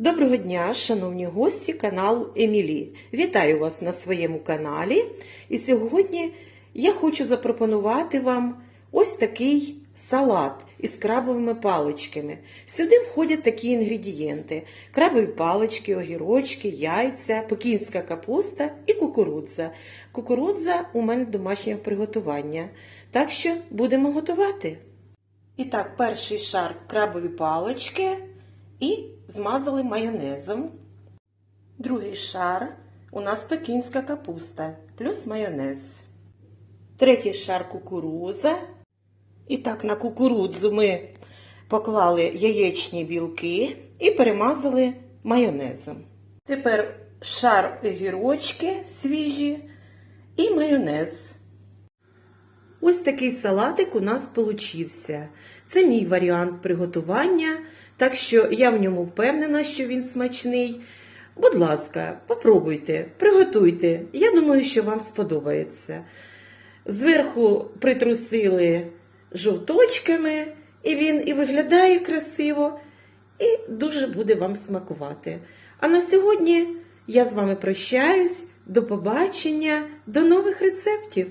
Доброго дня, шановні гості каналу Емілі. Вітаю вас на своєму каналі. І сьогодні я хочу запропонувати вам ось такий салат із крабовими паличками. Сюди входять такі інгредієнти: крабові палички, огірочки, яйця, пекінська капуста і кукурудза. Кукурудза у мене домашнього приготування. Так що будемо готувати. І так, перший шар крабові палички і змазали майонезом. Другий шар у нас пекінська капуста плюс майонез. Третій шар кукуруза. І так, на кукурудзу ми поклали яєчні білки і перемазали майонезом. Тепер шар огірочки свіжі і майонез. Ось такий салатик у нас получився. Це мій варіант приготування, так що я в ньому впевнена, що він смачний. Будь ласка, попробуйте, приготуйте. Я думаю, що вам сподобається. Зверху притрусили жовточками, і він і виглядає красиво, і дуже буде вам смакувати. А на сьогодні я з вами прощаюсь. До побачення, до нових рецептів!